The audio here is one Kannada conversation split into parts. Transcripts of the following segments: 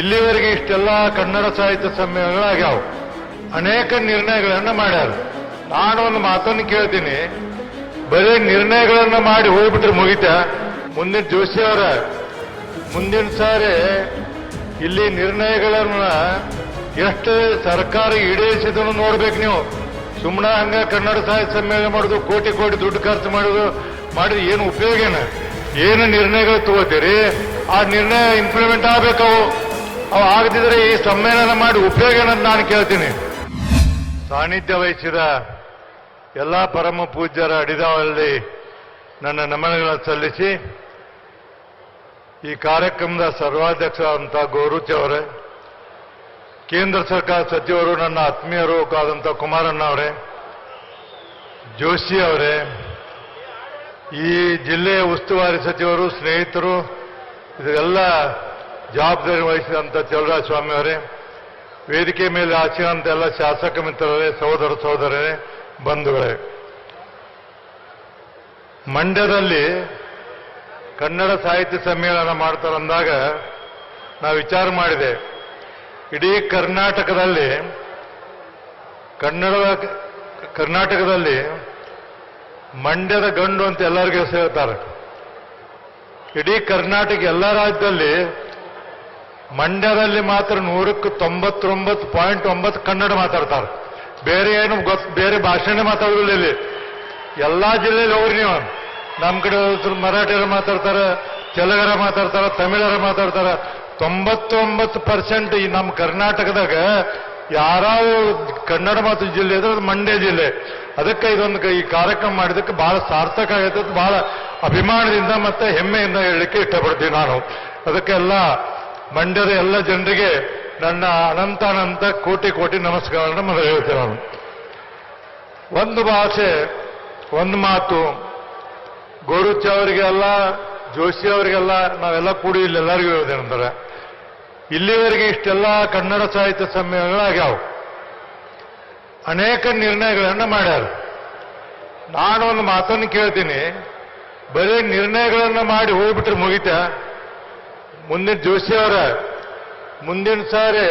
ಇಲ್ಲಿವರೆಗೆ ಇಷ್ಟೆಲ್ಲ ಕನ್ನಡ ಸಾಹಿತ್ಯ ಸಮ್ಮೇಳನಗಳಾಗ್ಯಾವ. ಅನೇಕ ನಿರ್ಣಯಗಳನ್ನು ಮಾಡ್ಯಾರ. ನಾನು ಒಂದು ಮಾತನ್ನು ಕೇಳ್ತೀನಿ. ಬರೀ ನಿರ್ಣಯಗಳನ್ನು ಮಾಡಿ ಹೋಗ್ಬಿಟ್ರೆ ಮುಗಿತ? ಮುಂದಿನ ಜೋಶಿ ಅವರ, ಮುಂದಿನ ಸಾರಿ ಇಲ್ಲಿ ನಿರ್ಣಯಗಳನ್ನ ಎಷ್ಟು ಸರ್ಕಾರ ಈಡೇರಿಸಿದ ನೋಡ್ಬೇಕು ನೀವು. ಸುಮ್ಮನೆ ಹಂಗ ಕನ್ನಡ ಸಾಹಿತ್ಯ ಸಮ್ಮೇಳನ ಮಾಡೋದು, ಕೋಟಿ ಕೋಟಿ ದುಡ್ಡು ಖರ್ಚು ಮಾಡೋದು, ಮಾಡಿದ್ರೆ ಏನು ಉಪಯೋಗ ಏನು? ನಿರ್ಣಯಗಳು ತಗೋತೀರಿ? ಆ ನಿರ್ಣಯ ಇಂಪ್ಲಿಮೆಂಟ್ ಆಗ್ಬೇಕವು. ಅವು ಆಗದಿದ್ರೆ ಈ ಸಮ್ಮೇಳನ ಮಾಡಿ ಉಪಯೋಗ ಏನಂತ ನಾನು ಕೇಳ್ತೀನಿ. ಸಾನ್ನಿಧ್ಯ ವಹಿಸಿದ ಎಲ್ಲ ಪರಮ ಪೂಜ್ಯರ ಅಡಿದಾವಲ್ಲಿ ನನ್ನ ನಮನಗಳನ್ನು ಸಲ್ಲಿಸಿ, ಈ ಕಾರ್ಯಕ್ರಮದ ಸರ್ವಾಧ್ಯಕ್ಷ ಅಂತ ಗೌರುಚಿ ಅವರೇ, ಕೇಂದ್ರ ಸರ್ಕಾರ ಸಚಿವರು ನನ್ನ ಆತ್ಮೀಯರು ಆದಂಥ ಕುಮಾರಣ್ಣ ಅವರೇ, ಜೋಶಿ ಅವರೇ, ಈ ಜಿಲ್ಲೆಯ ಉಸ್ತುವಾರಿ ಸಚಿವರು, ಸ್ನೇಹಿತರು, ಇದೆಲ್ಲ ಜವಾಬ್ದಾರಿ ವಹಿಸಿದಂಥ ಚಲರಾಜ ಸ್ವಾಮಿ ಅವರೇ, ವೇದಿಕೆ ಮೇಲೆ ಆಚರಣಂತ ಎಲ್ಲ ಶಾಸಕ ಮಿತ್ರರೇ, ಸಹೋದರ ಸಹೋದರರೇ, ಬಂಧುಗಳೇ. ಮಂಡ್ಯದಲ್ಲಿ ಕನ್ನಡ ಸಾಹಿತ್ಯ ಸಮ್ಮೇಳನ ಮಾಡ್ತಾರಂದಾಗ ನಾವು ವಿಚಾರ ಮಾಡಿದೆ. ಇಡೀ ಕರ್ನಾಟಕದಲ್ಲಿ, ಕನ್ನಡದ ಕರ್ನಾಟಕದಲ್ಲಿ ಮಂಡ್ಯದ ಗಂಡು ಅಂತ ಎಲ್ಲರಿಗೂ ಹೇಳ್ತಾರೆ ಇಡೀ ಕರ್ನಾಟಕ ಎಲ್ಲ ರಾಜ್ಯದಲ್ಲಿ ಮಂಡ್ಯದಲ್ಲಿ ಮಾತ್ರ ನೂರಕ್ಕೆ ತೊಂಬತ್ತೊಂಬತ್ತು ಪಾಯಿಂಟ್ ಒಂಬತ್ತು ಕನ್ನಡ ಮಾತಾಡ್ತಾರೆ. ಬೇರೆ ಏನು ಗೊತ್ತು ಬೇರೆ ಭಾಷೆನೇ ಮಾತಾಡೋದಿಲ್ಲ ಇಲ್ಲಿ. ಎಲ್ಲಾ ಜಿಲ್ಲೆಯಲ್ಲಿ ಹೋಗ್ರಿ ನೀವು. ನಮ್ಮ ಕಡೆ ಮರಾಠಿಯರು ಮಾತಾಡ್ತಾರೆ, ತೆಲುಗರ ಮಾತಾಡ್ತಾರೆ, ತಮಿಳರ ಮಾತಾಡ್ತಾರೆ. ತೊಂಬತ್ತೊಂಬತ್ತು ಪರ್ಸೆಂಟ್ ಈ ನಮ್ಮ ಕರ್ನಾಟಕದಾಗ ಯಾರಾವ ಕನ್ನಡ ಮಾತು ಜಿಲ್ಲೆ ಇದ್ರೆ ಅದು ಮಂಡ್ಯ ಜಿಲ್ಲೆ. ಅದಕ್ಕೆ ಇದೊಂದು ಈ ಕಾರ್ಯಕ್ರಮ ಮಾಡಿದಕ್ಕೆ ಬಹಳ ಸಾರ್ಥಕ ಆಗೈತೆ ಬಹಳ ಅಭಿಮಾನದಿಂದ ಮತ್ತೆ ಹೆಮ್ಮೆಯಿಂದ ಹೇಳಲಿಕ್ಕೆ ಇಷ್ಟಪಡ್ತೀನಿ ನಾನು. ಅದಕ್ಕೆಲ್ಲ ಮಂಡ್ಯದ ಎಲ್ಲ ಜನರಿಗೆ ನನ್ನ ಅನಂತ ಅನಂತ ಕೋಟಿ ಕೋಟಿ ನಮಸ್ಕಾರಗಳನ್ನು ಮೊದಲು ಹೇಳ್ತೇನೆ ನಾನು. ಒಂದು ಭಾಷೆ, ಒಂದು ಮಾತು ಗೋರುಚ್ಚ ಅವರಿಗೆಲ್ಲ, ಜೋಶಿ ಅವರಿಗೆಲ್ಲ ನಾವೆಲ್ಲ ಕೂಡಿ ಇಲ್ಲಿ ಎಲ್ಲರಿಗೂ ಹೇಳೋದೇನಂದ್ರೆ ಇಲ್ಲಿವರೆಗೆ ಇಷ್ಟೆಲ್ಲ ಕನ್ನಡ ಸಾಹಿತ್ಯ ಸಮ್ಮೇಳನಗಳಾಗ್ಯಾವ. ಅನೇಕ ನಿರ್ಣಯಗಳನ್ನು ಮಾಡ್ಯಾರ. ನಾನು ಒಂದು ಮಾತನ್ನು ಕೇಳ್ತೀನಿ. ಬರೀ ನಿರ್ಣಯಗಳನ್ನು ಮಾಡಿ ಹೋಗ್ಬಿಟ್ರೆ ಮುಗಿತ? ಮುಂದಿನ ಜೋಶಿ ಅವರ, ಮುಂದಿನ ಸಾರಿ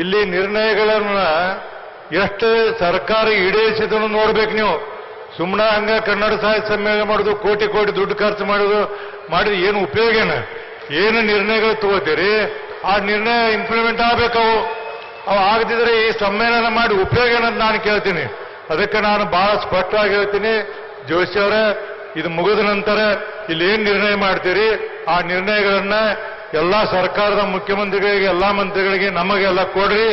ಇಲ್ಲಿ ನಿರ್ಣಯಗಳನ್ನ ಎಷ್ಟು ಸರ್ಕಾರ ಈಡೇರಿಸಿದನ್ನು ನೋಡ್ಬೇಕು ನೀವು. ಸುಮ್ಮನೆ ಹಂಗ ಕನ್ನಡ ಸಾಹಿತ್ಯ ಸಮ್ಮೇಳನ ಮಾಡೋದು, ಕೋಟಿ ಕೋಟಿ ದುಡ್ಡು ಖರ್ಚು ಮಾಡೋದು, ಮಾಡಿದ್ರೆ ಏನು ಉಪಯೋಗ ಏನು? ಏನು ನಿರ್ಣಯಗಳು ತಗೋತೀರಿ? ಆ ನಿರ್ಣಯ ಇಂಪ್ಲಿಮೆಂಟ್ ಆಗ್ಬೇಕವು. ಅವು ಆಗದಿದ್ರೆ ಈ ಸಮ್ಮೇಳನ ಮಾಡಿ ಉಪಯೋಗ ಏನಂತ ನಾನು ಕೇಳ್ತೀನಿ. ಅದಕ್ಕೆ ನಾನು ಬಹಳ ಸ್ಪಷ್ಟವಾಗಿ ಹೇಳ್ತೀನಿ. ಜೋಶಿ ಅವರೇ ಇದು ಮುಗಿದ ನಂತರ ಇಲ್ಲಿ ಏನ್ ನಿರ್ಣಯ ಮಾಡ್ತೀರಿ? ಆ ನಿರ್ಣಯಗಳನ್ನ ಎಲ್ಲಾ ಸರ್ಕಾರದ ಮುಖ್ಯಮಂತ್ರಿಗಳಿಗೆ, ಎಲ್ಲಾ ಮಂತ್ರಿಗಳಿಗೆ ನಮಗೆಲ್ಲ ಕೊಡ್ರಿ.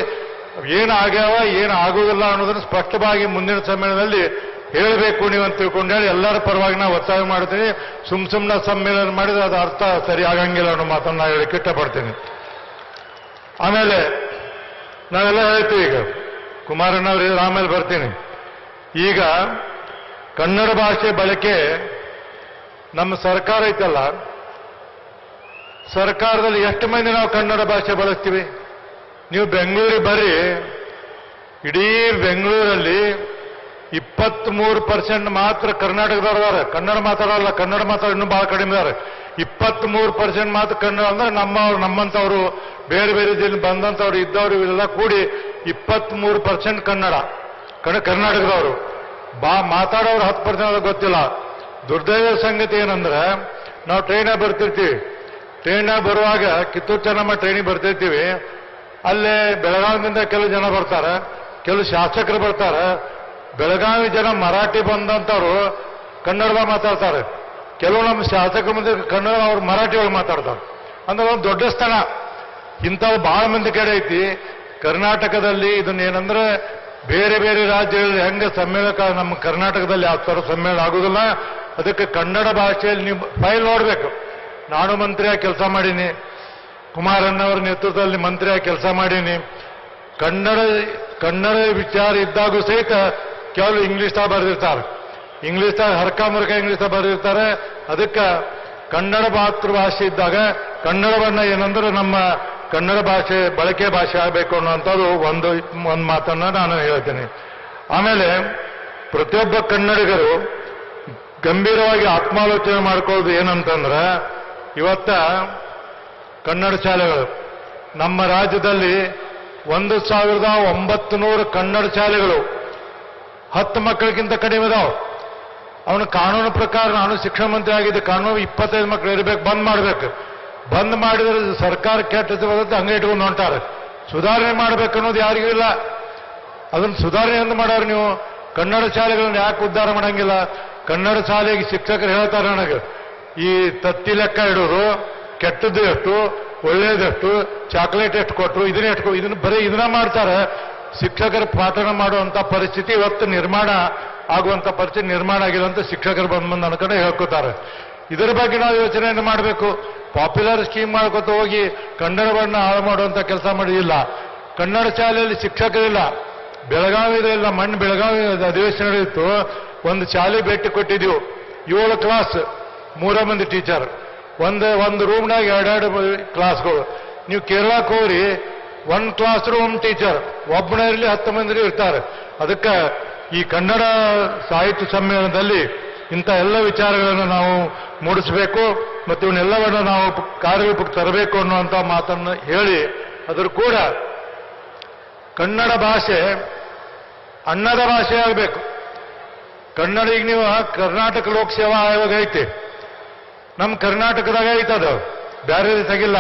ಏನು ಆಗ್ಯಾವ, ಏನು ಆಗುವುದಿಲ್ಲ ಅನ್ನೋದನ್ನು ಸ್ಪಷ್ಟವಾಗಿ ಮುಂದಿನ ಸಮ್ಮೇಳನದಲ್ಲಿ ಹೇಳಬೇಕು ನೀವು ಅಂತ ತಿಳ್ಕೊಂಡು ಹೇಳಿ. ಎಲ್ಲರ ಪರವಾಗಿ ನಾವು ಒತ್ತಾಯ ಮಾಡ್ತೀನಿ ಸುಮ್ ಸುಮ್ಮನೆ ಸಮ್ಮೇಳನ ಮಾಡಿದ್ರೆ ಅದು ಅರ್ಥ ಸರಿ ಆಗಂಗಿಲ್ಲ ಅನ್ನೋ ಮಾತನ್ನ ನಾನು ಹೇಳಕ್ಕೆ ಇಷ್ಟಪಡ್ತೀನಿ. ಆಮೇಲೆ ನಾವೆಲ್ಲ ಹೇಳ್ತೀವಿ ಈಗ. ಕುಮಾರಣ್ಣ ಅವರು ಆಮೇಲೆ ಬರ್ತೀನಿ. ಈಗ ಕನ್ನಡ ಭಾಷೆ ಬಳಕೆ ನಮ್ಮ ಸರ್ಕಾರ ಐತಲ್ಲ? ಸರ್ಕಾರದಲ್ಲಿ ಎಷ್ಟು ಮಂದಿ ನಾವು ಕನ್ನಡ ಭಾಷೆ ಬಳಸ್ತೀವಿ? ನೀವು ಬೆಂಗಳೂರಿಗೆ ಬರ್ರಿ. ಇಡೀ ಬೆಂಗಳೂರಲ್ಲಿ ಇಪ್ಪತ್ಮೂರು ಪರ್ಸೆಂಟ್ ಮಾತ್ರ ಕರ್ನಾಟಕದವ್ರು ಅದಾರೆ ಕನ್ನಡ ಮಾತಾಡಲ್ಲ, ಕನ್ನಡ ಮಾತಾಡೋ ಇನ್ನೂ ಬಹಳ ಕಡಿಮೆ ಇದ್ದಾರೆ ಇಪ್ಪತ್ಮೂರು ಪರ್ಸೆಂಟ್ ಮಾತ್ರ ಕನ್ನಡ ಅಂದ್ರೆ ನಮ್ಮವ್ರು ನಮ್ಮಂತವ್ರು ಬೇರೆ ಬೇರೆ ಜಿಲ್ಲೆ ಬಂದಂಥವ್ರು, ಇದ್ದವ್ರು, ಇವೆಲ್ಲ ಕೂಡಿ ಇಪ್ಪತ್ಮೂರು ಪರ್ಸೆಂಟ್ ಕನ್ನಡ. ಕನ್ನಡ ಕರ್ನಾಟಕದವರು. ಬಾ ಮಾತಾಡೋರು ಹತ್ತು ಪರ್ಸೆಂಟ್ ಗೊತ್ತಿಲ್ಲ. ದುರ್ದೈವ ಸಂಗತಿ ಏನಂದ್ರೆ, ನಾವು ಟ್ರೈನಾಗ ಬರ್ತಿರ್ತೀವಿ. ಟ್ರೈನಾಗ ಬರುವಾಗ ಕಿತ್ತೂರು ಚೆನ್ನಮ್ಮ ಟ್ರೈನಿಗೆ ಬರ್ತಿರ್ತೀವಿ. ಅಲ್ಲೇ ಬೆಳಗಾವಿಯಿಂದ ಕೆಲವು ಜನ ಬರ್ತಾರೆ, ಕೆಲವು ಶಾಸಕರು ಬರ್ತಾರೆ. ಬೆಳಗಾವಿ ಜನ ಮರಾಠಿ ಬಂದಂತವ್ರು ಕನ್ನಡದ ಮಾತಾಡ್ತಾರೆ. ಕೆಲವು ನಮ್ಮ ಶಾಸಕರ ಮುಂದೆ ಕನ್ನಡ ಅವ್ರು ಮರಾಠಿ ಒಳಗೆ ಮಾತಾಡ್ತಾರೆ. ಅಂದ್ರೆ ಒಂದು ದೊಡ್ಡ ಸ್ಥಳ. ಇಂಥವು ಬಹಳ ಮಂದಿ ಕಡೆ ಐತಿ. ಕರ್ನಾಟಕದಲ್ಲಿ ಇದನ್ನ ಏನಂದ್ರೆ ಬೇರೆ ಬೇರೆ ರಾಜ್ಯಗಳಲ್ಲಿ ಹೆಂಗೆ ಸಮ್ಮೇಳಕ, ನಮ್ಮ ಕರ್ನಾಟಕದಲ್ಲಿ ಯಾವ ಥರ ಸಮ್ಮೇಳನ ಆಗುದಿಲ್ಲ. ಅದಕ್ಕೆ ಕನ್ನಡ ಭಾಷೆಯಲ್ಲಿ ನೀವು ಫೈಲ್ ನೋಡಬೇಕು. ನಾನು ಮಂತ್ರಿಯಾಗಿ ಕೆಲಸ ಮಾಡೀನಿ. ಕುಮಾರಣ್ಣವರ ನೇತೃತ್ವದಲ್ಲಿ ಮಂತ್ರಿಯಾಗಿ ಕೆಲಸ ಮಾಡೀನಿ. ಕನ್ನಡ ಕನ್ನಡ ವಿಚಾರ ಇದ್ದಾಗೂ ಸಹಿತ ಕೆಲವು ಇಂಗ್ಲಿಷ್ ಬರೆದಿರ್ತಾರೆ. ಇಂಗ್ಲಿಷ್ದಾಗ ಹರ್ಕ ಮುರ್ಕ ಇಂಗ್ಲಿಷ್ ಬರೆದಿರ್ತಾರೆ. ಅದಕ್ಕೆ ಕನ್ನಡ ಮಾತೃಭಾಷೆ ಇದ್ದಾಗ ಕನ್ನಡವನ್ನ ಏನಂದ್ರೆ ನಮ್ಮ ಕನ್ನಡ ಭಾಷೆ ಬಳಕೆ ಭಾಷೆ ಆಗಬೇಕು ಅನ್ನುವಂಥದ್ದು ಒಂದು ಒಂದು ಮಾತನ್ನ ನಾನು ಹೇಳ್ತೀನಿ. ಆಮೇಲೆ ಪ್ರತಿಯೊಬ್ಬ ಕನ್ನಡಿಗರು ಗಂಭೀರವಾಗಿ ಆತ್ಮಾಲೋಚನೆ ಮಾಡ್ಕೊಳ್ಳೋದು ಏನಂತಂದ್ರೆ, ಇವತ್ತ ಕನ್ನಡ ಶಾಲೆಗಳು, ನಮ್ಮ ರಾಜ್ಯದಲ್ಲಿ ಒಂದು ಸಾವಿರದ ಒಂಬತ್ತು ನೂರು ಕನ್ನಡ ಶಾಲೆಗಳು ಹತ್ತು ಮಕ್ಕಳಿಗಿಂತ ಕಡಿಮೆ ಇದಾವೆ. ಅವನು ಕಾನೂನು ಪ್ರಕಾರ ನಾನು ಶಿಕ್ಷಣ ಮಂತ್ರಿ ಆಗಿದ್ದೆ, ಕಾನೂನು ಇಪ್ಪತ್ತೈದು ಮಕ್ಕಳು ಇರಬೇಕು, ಬಂದ್ ಮಾಡಬೇಕು. ಬಂದ್ ಮಾಡಿದ್ರೆ ಸರ್ಕಾರ ಕೆಟ್ಟದ್ದು ಬರುತ್ತೆ, ಹಂಗೆ ಇಟ್ಕೊಂಡು ಹೊಂಟಾರೆ. ಸುಧಾರಣೆ ಮಾಡ್ಬೇಕು ಅನ್ನೋದು ಯಾರಿಗೂ ಇಲ್ಲ. ಅದನ್ನು ಸುಧಾರಣೆ ಎಂದು ಮಾಡೋರು ನೀವು. ಕನ್ನಡ ಶಾಲೆಗಳನ್ನ ಯಾಕೆ ಉದ್ಧಾರ ಮಾಡಂಗಿಲ್ಲ? ಕನ್ನಡ ಶಾಲೆಗೆ ಶಿಕ್ಷಕರು ಹೇಳ್ತಾರೆ ನನಗೆ, ಈ ತತ್ತಿ ಲೆಕ್ಕ ಇಡೋರು ಕೆಟ್ಟದ್ದು ಎಷ್ಟು ಒಳ್ಳೇದೆಷ್ಟು ಚಾಕ್ಲೇಟ್ ಎಷ್ಟು ಕೊಟ್ಟರು, ಇದನ್ನ ಎಷ್ಟು ಇದನ್ನ ಬರೀ ಇದನ್ನ ಮಾಡ್ತಾರೆ. ಶಿಕ್ಷಕರ ಪಾಠನ ಮಾಡುವಂತ ಪರಿಸ್ಥಿತಿ ಇವತ್ತು ನಿರ್ಮಾಣ ಆಗುವಂತ ಪರಿಸ್ಥಿತಿ ನಿರ್ಮಾಣ ಆಗಿಲ್ಲ ಅಂತ ಶಿಕ್ಷಕರು ಬಂದ್ ಬಂದು ನನ್ನ ಕಡೆ ಹೇಳ್ಕೊತಾರೆ. ಇದರ ಬಗ್ಗೆ ನಾವು ಯೋಚನೆಯನ್ನು ಮಾಡಬೇಕು. ಪಾಪ್ಯುಲರ್ ಸ್ಕೀಮ್ ಮಾಡ್ಕೊತ ಹೋಗಿ ಕನ್ನಡವನ್ನ ಹಾಳು ಮಾಡುವಂತ ಕೆಲಸ ಮಾಡಿದಿಲ್ಲ ಕನ್ನಡ ಶಾಲೆಯಲ್ಲಿ ಶಿಕ್ಷಕರಿಲ್ಲ ಬೆಳಗಾವಿದೆಲ್ಲ ಮಣ್ಣು ಬೆಳಗಾವಿ ಅಧಿವೇಶನ ನಡೆಯಿತು ಒಂದು ಶಾಲೆ ಭೇಟಿ ಕೊಟ್ಟಿದ್ದೀವಿ ಏಳು ಕ್ಲಾಸ್ ಮೂರ ಮಂದಿ ಟೀಚರ್ ಒಂದು ಒಂದು ರೂಮ್ನಾಗ ಎರಡೆರಡು ಕ್ಲಾಸ್ಗಳು ನೀವು ಕೇರಳಕ್ಕೆ ಹೋಗ್ರಿ ಒನ್ ಕ್ಲಾಸ್ ರೂಮ್ ಟೀಚರ್ ಒಬ್ಬನೇ ಇರಲಿ ಹತ್ತು ಮಂದಿ ಇರ್ತಾರೆ. ಅದಕ್ಕೆ ಈ ಕನ್ನಡ ಸಾಹಿತ್ಯ ಸಮ್ಮೇಳನದಲ್ಲಿ ಇಂಥ ಎಲ್ಲ ವಿಚಾರಗಳನ್ನು ನಾವು ಮೂಡಿಸಬೇಕು ಮತ್ತು ಇವನ್ನೆಲ್ಲವನ್ನು ನಾವು ಕಾರ್ಯರೂಪಕ್ಕೆ ತರಬೇಕು ಅನ್ನುವಂಥ ಮಾತನ್ನು ಹೇಳಿ ಅದರ ಕೂಡ ಕನ್ನಡ ಭಾಷೆ ಅನ್ನದ ಭಾಷೆ ಆಗಬೇಕು. ಕನ್ನಡ ಈಗ ನೀವು ಕರ್ನಾಟಕ ಲೋಕ ಸೇವಾ ಆಯೋಗ ಐತಿ. ನಮ್ಮ ಕರ್ನಾಟಕದಾಗ ಅದು. ಬೇರೆ ತೆಗಿಲ್ಲ.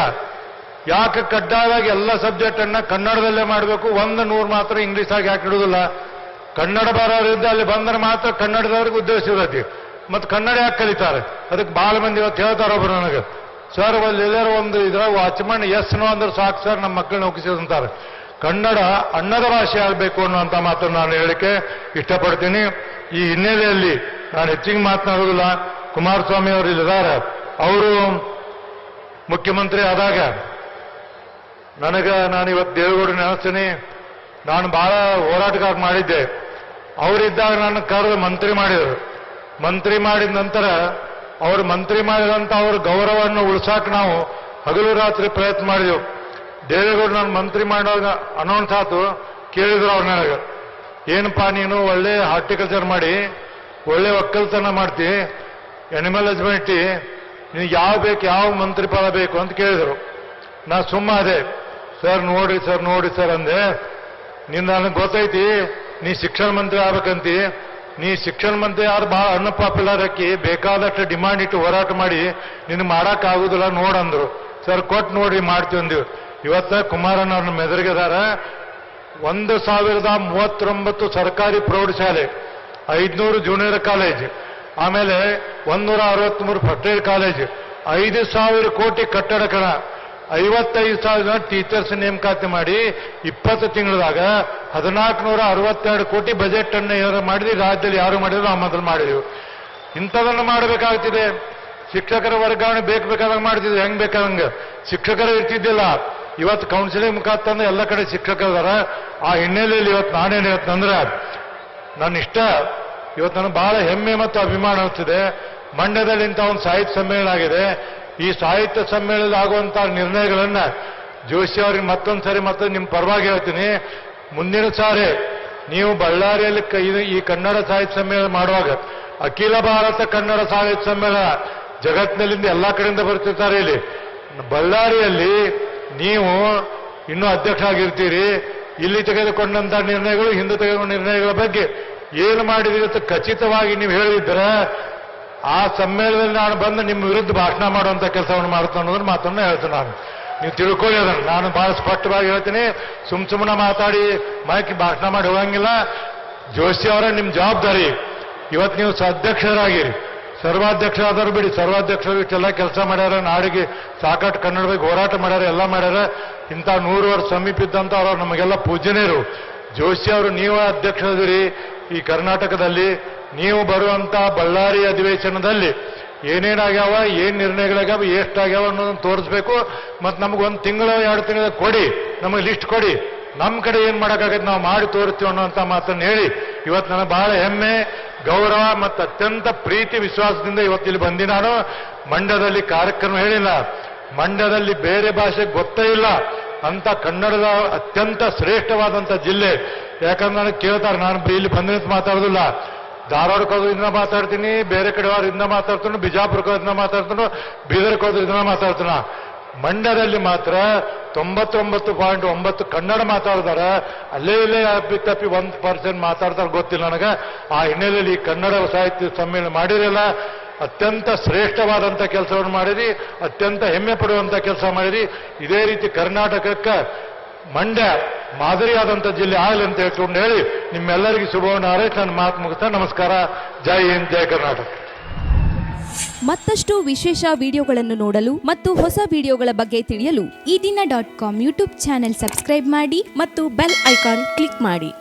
ಯಾಕೆ ಕಡ್ಡಾಯವಾಗಿ ಎಲ್ಲ ಸಬ್ಜೆಕ್ಟ್ ಅನ್ನ ಕನ್ನಡದಲ್ಲೇ ಮಾಡಬೇಕು? ಒಂದು ನೂರು ಮಾತ್ರ ಇಂಗ್ಲಿಷ್ ಆಗಿ ಯಾಕೆ ಇಡುವುದಿಲ್ಲ ಕನ್ನಡ ಬರೋರಿದ್ದ ಅಲ್ಲಿ ಬಂದ್ರೆ ಮಾತ್ರ ಕನ್ನಡದವ್ರಿಗೆ ಉದ್ದೇಶ ಇರತ್ತೆ ಮತ್ತು ಕನ್ನಡ ಯಾಕೆ ಕಲಿತಾರೆ? ಅದಕ್ಕೆ ಬಹಳ ಮಂದಿ ಇವತ್ತು ಹೇಳ್ತಾರೆ ಒಬ್ರು ನನಗೆ. ಸರ್ ಅಲ್ಲಿ ಎಲ್ಲರೂ ಒಂದು ಇದ್ರಾಗ ಎಸ್ ನೋ ಅಂದ್ರೆ ಸಾಕು ಸರ್ ನಮ್ಮ ಮಕ್ಕಳನ್ನ ಒಪ್ಪಿಸಿದಂತಾರೆ ಕನ್ನಡ ಅನ್ನದ ಭಾಷೆ ಆಗಬೇಕು ಅನ್ನುವಂಥ ಮಾತನ್ನು ನಾನು ಹೇಳಿಕೆ ಇಷ್ಟಪಡ್ತೀನಿ. ಈ ಹಿನ್ನೆಲೆಯಲ್ಲಿ ನಾನು ಹೆಚ್ಚಿಗೆ ಮಾತನಾಡುವುದಿಲ್ಲ. ಕುಮಾರಸ್ವಾಮಿ ಅವರು ಇಲ್ಲಿದ್ದಾರೆ. ಅವರು ಮುಖ್ಯಮಂತ್ರಿ ಆದಾಗ ನನಗೆ ನಾನು ಇವತ್ತು ದೇವೇಗೌಡ ನೆನೆಸ್ತೀನಿ. ನಾನು ಬಹಳ ಹೋರಾಟಗಾರ ಮಾಡಿದ್ದೆ. ಅವರಿದ್ದಾಗ ನನ್ನ ಕರೆದು ಮಂತ್ರಿ ಮಾಡಿದರು. ಮಂತ್ರಿ ಮಾಡಿದ ನಂತರ ಅವರು ಮಂತ್ರಿ ಮಾಡಿದಂಥ ಅವ್ರ ಗೌರವವನ್ನು ಉಳಿಸಾಕ ನಾವು ಹಗಲು ರಾತ್ರಿ ಪ್ರಯತ್ನ ಮಾಡಿದೆವು. ದೇವೇಗೌಡರು ನಾನು ಮಂತ್ರಿ ಮಾಡುವಾಗ ಅನೌನ್ಸ್ ಆತು ಕೇಳಿದ್ರು ಅವ್ರು ನನಗೆ. ಏನಪ್ಪಾ ನೀನು ಒಳ್ಳೆ ಹಾರ್ಟಿಕಲ್ಚರ್ ಮಾಡಿ, ಒಳ್ಳೆ ಒಕ್ಕಲ್ತನ ಮಾಡ್ತಿ ಎನಿಮಲ್ ಹಸ್ಬೆಂಡ್ಟಿ ನಿನಗೆ ಯಾವ ಬೇಕು, ಯಾವ ಮಂತ್ರಿ ಪದ ಬೇಕು ಅಂತ ಕೇಳಿದರು. ನಾ ಸುಮ್ಮ ಅದೇ ಸರ್ ನೋಡಿ ಸರ್ ನೋಡಿ, ಸರ್ ಅಂದೆ. ನಿನ್ನ ನನಗೆ ಗೊತ್ತೈತಿ ನೀ ಶಿಕ್ಷಣ ಮಂತ್ರಿ ಆಗ್ಬೇಕಂತಿ, ನೀ ಶಿಕ್ಷಣ ಮಂತ್ರಿ ಯಾರು ಭಾಳ ಅನ್ಪಾಪ್ಯುಲರ್ ಹಾಕಿ ಬೇಕಾದಷ್ಟು ಡಿಮಾಂಡ್ ಇಟ್ಟು ಹೋರಾಟ ಮಾಡಿ ನಿನ್ನ ಮಾಡಕ್ ಆಗುದಿಲ್ಲ ನೋಡಂದ್ರು ಸರ್ ಕೊಟ್ಟು ನೋಡಿ ಮಾಡ್ತೀವಿ ಅಂದಿವಿ. ಇವತ್ತ ಕುಮಾರಣ್ಣ ಅವ್ರನ್ನ ಮೆದರಿಗಿದಾರ, ಒಂದು ಸಾವಿರದ ಮೂವತ್ತೊಂಬತ್ತು ಸರ್ಕಾರಿ ಪ್ರೌಢಶಾಲೆ ಐದ್ನೂರು ಜೂನಿಯರ್ ಕಾಲೇಜ್ ಆಮೇಲೆ ಒಂದೂರ ಅರವತ್ಮೂರು ಫಸ್ಟ್ ಏಡ್ ಕಾಲೇಜ್ ಐದು ಸಾವಿರ ಕೋಟಿ ಕಟ್ಟಡ ಕಣ ಐವತ್ತೈದು ಸಾವಿರ ಟೀಚರ್ಸ್ ನೇಮಕಾತಿ ಮಾಡಿ, ಇಪ್ಪತ್ತು ತಿಂಗಳದಾಗ ಹದಿನಾಲ್ಕು ನೂರ ಅರವತ್ತೆರಡು ಕೋಟಿ ಬಜೆಟ್ ಅನ್ನು ಏನಾರು ಮಾಡಿದ್ವಿ, ರಾಜ್ಯದಲ್ಲಿ ಯಾರು ಮಾಡಿದ್ರು ಆ ಮೊದಲು ಮಾಡಿದೆವು. ಇಂಥದನ್ನು ಮಾಡಬೇಕಾಗ್ತಿದೆ. ಶಿಕ್ಷಕರ ವರ್ಗಾವಣೆ ಬೇಕು ಬೇಕಾದಂಗೆ ಮಾಡ್ತಿದ್ವಿ. ಹೆಂಗ್ ಬೇಕಾದಂಗೆ? ಶಿಕ್ಷಕರು ಇರ್ತಿದ್ದಿಲ್ಲ. ಇವತ್ತು ಕೌನ್ಸಿಲಿಂಗ್ ಮುಖಾಂತರ ಎಲ್ಲ ಕಡೆ ಶಿಕ್ಷಕರದಾರ ಆ ಹಿನ್ನೆಲೆಯಲ್ಲಿ ಇವತ್ತು ನಾನೇನು ಹೇಳ್ತಂದ್ರೆ ನನ್ನ ಇಷ್ಟ ಇವತ್ತು ನನಗೆ ಬಹಳ ಹೆಮ್ಮೆ ಮತ್ತು ಅಭಿಮಾನ ಅನಿಸ್ತಿದೆ ಮಂಡ್ಯದಲ್ಲಿ ಇಂಥ ಒಂದು ಸಾಹಿತ್ಯ ಸಮ್ಮೇಳನ ಆಗಿದೆ. ಈ ಸಾಹಿತ್ಯ ಸಮ್ಮೇಳನದಲ್ಲಿ ಆಗುವಂಥ ನಿರ್ಣಯಗಳನ್ನ ಜೋಶಿ ಅವ್ರಿಗೆ ಮತ್ತೊಂದು ಸರಿ ನಿಮ್ಮ ಪರವಾಗಿ ಹೇಳ್ತೀನಿ. ಮುಂದಿನ ಸಾರಿ ನೀವು ಬಳ್ಳಾರಿಯಲ್ಲಿ ಈ ಕನ್ನಡ ಸಾಹಿತ್ಯ ಸಮ್ಮೇಳನ ಮಾಡುವಾಗ, ಅಖಿಲ ಭಾರತ ಕನ್ನಡ ಸಾಹಿತ್ಯ ಸಮ್ಮೇಳನ ಜಗತ್ತಿನಲ್ಲಿಂದ ಎಲ್ಲ ಕಡೆಯಿಂದ ಬರ್ತಿರ್ತಾರೆ ಇಲ್ಲಿ. ಬಳ್ಳಾರಿಯಲ್ಲಿ ನೀವು ಇನ್ನೂ ಅಧ್ಯಕ್ಷ ಆಗಿರ್ತೀರಿ ಇಲ್ಲಿ ತೆಗೆದುಕೊಂಡಂತ ನಿರ್ಣಯಗಳು, ಹಿಂದೆ ತೆಗೆದುಕೊಂಡ ನಿರ್ಣಯಗಳ ಬಗ್ಗೆ ಏನು ಮಾಡಿದಿರಿ ಅಂತ ಖಚಿತವಾಗಿ ನೀವು ಹೇಳಿದ್ರೆ, ಆ ಸಮ್ಮೇಳನದಲ್ಲಿ ನಾನು ಬಂದು ನಿಮ್ಮ ವಿರುದ್ಧ ಭಾಷಣ ಮಾಡುವಂತ ಕೆಲಸವನ್ನು ಮಾಡ್ತಾನೆ ಅನ್ನೋದನ್ನ ಮಾತನ್ನ ಹೇಳ್ತೇನೆ ನಾನು. ನೀವು ತಿಳ್ಕೊಳ್ಳಿ ಅದನ್ನು. ನಾನು ಬಹಳ ಸ್ಪಷ್ಟವಾಗಿ ಹೇಳ್ತೀನಿ. ಸುಮ್ ಸುಮ್ಮನೆ ಮಾತಾಡಿ, ಮೈಕಿ ಭಾಷಣ ಮಾಡಿ ಹೋಗಂಗಿಲ್ಲ. ಜೋಶಿ ಅವರ ನಿಮ್ಮ ಜವಾಬ್ದಾರಿ. ಇವತ್ತು ನೀವು ಅಧ್ಯಕ್ಷರಾಗಿರಿ ಸರ್ವಾಧ್ಯಕ್ಷರಾದರು ಬಿಡಿ. ಸರ್ವಾಧ್ಯಕ್ಷರು ಇಷ್ಟೆಲ್ಲ ಕೆಲಸ ಮಾಡ್ಯಾರ, ನಾಡಿಗೆ ಸಾಕಷ್ಟು ಕನ್ನಡ ಬಗ್ಗೆ ಹೋರಾಟ ಮಾಡ್ಯಾರ, ಎಲ್ಲ ಮಾಡ್ಯಾರ. ಇಂಥ ನೂರು ವರ್ಷ ಸಮೀಪಿದ್ದಂಥ ಅವರು ನಮಗೆಲ್ಲ ಪೂಜನೀಯರು ಜೋಶಿ ಅವರು ನೀವು ಅಧ್ಯಕ್ಷರಿದ್ದೀರಿ ಈ ಕರ್ನಾಟಕದಲ್ಲಿ. ನೀವು ಬರುವಂತ ಬಳ್ಳಾರಿ ಅಧಿವೇಶನದಲ್ಲಿ ಏನೇನಾಗ್ಯಾವ, ಏನ್ ನಿರ್ಣಯಗಳಾಗ್ಯಾವ, ಎಷ್ಟಾಗ್ಯಾವ ಅನ್ನೋದನ್ನ ತೋರಿಸ್ಬೇಕು. ಮತ್ತು ನಮ್ಗೆ ಒಂದು ತಿಂಗಳು, ಎರಡು ತಿಂಗಳ ಕೊಡಿ, ನಮಗೆ ಲಿಸ್ಟ್ ಕೊಡಿ. ನಮ್ಮ ಕಡೆ ಏನು ಮಾಡೋಕ್ಕಾಗತ್ತೆ, ನಾವು ಮಾಡಿ ತೋರಿಸ್ತೀವಿ ಅನ್ನೋಂಥ ಮಾತನ್ನು ಹೇಳಿ. ಇವತ್ತು ನನಗೆ ಬಹಳ ಹೆಮ್ಮೆ, ಗೌರವ ಮತ್ತು ಅತ್ಯಂತ ಪ್ರೀತಿ, ವಿಶ್ವಾಸದಿಂದ ಇವತ್ತಿಲ್ಲಿ ಬಂದಿ ನಾನು. ಮಂಡ್ಯದಲ್ಲಿ ಕಾರ್ಯಕ್ರಮ ಹೇಳಿಲ್ಲ. ಮಂಡ್ಯದಲ್ಲಿ ಬೇರೆ ಭಾಷೆ ಗೊತ್ತೇ ಇಲ್ಲ. ಅಂತ ಕನ್ನಡದ ಅತ್ಯಂತ ಶ್ರೇಷ್ಠವಾದಂಥ ಜಿಲ್ಲೆ. ಯಾಕಂದ್ರೆ ನನಗೆ ಕೇಳ್ತಾರೆ, ನಾನು ಇಲ್ಲಿ ಬಂದಿದ್ದು ಮಾತಾಡೋದಿಲ್ಲ. ಧಾರವಾಡಕ್ಕೆ ಹೋದ್ರಿಂದ ಮಾತಾಡ್ತೀನಿ, ಬೇರೆ ಕಡೆ ಅವರಿಂದ ಮಾತಾಡ್ತೀನಿ ಬಿಜಾಪುರ ಹೋದ್ರಿಂದ ಮಾತಾಡ್ತೀನಿ ಬೀದರ್ ಹೋದ್ರಿಂದ ಮಾತಾಡ್ತೀನಿ. ಮಂಡ್ಯದಲ್ಲಿ ಮಾತ್ರ ತೊಂಬತ್ತೊಂಬತ್ತು ಪಾಯಿಂಟ್ ಒಂಬತ್ತು ಕನ್ನಡ ಮಾತಾಡ್ತಾರೆ. ಅಲ್ಲೇ ಇಲ್ಲೇ ಅಪ್ಪಿ ತಪ್ಪಿ ಒಂದು ಪರ್ಸೆಂಟ್ ಮಾತಾಡ್ತಾರೆ ಗೊತ್ತಿಲ್ಲ ನನಗೆ. ಆ ಹಿನ್ನೆಲೆಯಲ್ಲಿ ಕನ್ನಡ ಸಾಹಿತ್ಯ ಸಮ್ಮೇಳನ ಮಾಡಿರಲ್ಲ ಅತ್ಯಂತ ಶ್ರೇಷ್ಠವಾದಂಥ ಕೆಲಸವನ್ನು ಮಾಡಿರಿ, ಅತ್ಯಂತ ಹೆಮ್ಮೆ ಪಡುವಂಥ ಕೆಲಸ ಮಾಡಿರಿ. ಇದೇ ರೀತಿ ಕರ್ನಾಟಕಕ್ಕೆ ಮಂಡ್ಯ ಮಾದರಿಯಾದಂಥ ಜಿಲ್ಲೆ ಆಗಲಿ ಅಂತ ಹೇಳ್ಕೊಂಡು ಹೇಳಿ ನಿಮ್ಮೆಲ್ಲರಿಗೂ ಶುಭವನ್ನು ಹಾರೈಸಿ ನನ್ನ ಮಾತು ಮುಗಿಸ್ತಾ ನಮಸ್ಕಾರ. ಜೈ ಹಿಂದ್, ಜೈ ಕರ್ನಾಟಕ. ಮತ್ತಷ್ಟು ವಿಶೇಷ ವಿಡಿಯೋಗಳನ್ನು ನೋಡಲು ಮತ್ತು ಹೊಸ ವಿಡಿಯೋಗಳ ಬಗ್ಗೆ ತಿಳಿಯಲು ಈ ದಿನ dot com YouTube channel subscribe ಮಾಡಿ ಮತ್ತು ಬೆಲ್ ಐಕಾನ್ ಕ್ಲಿಕ್ ಮಾಡಿ.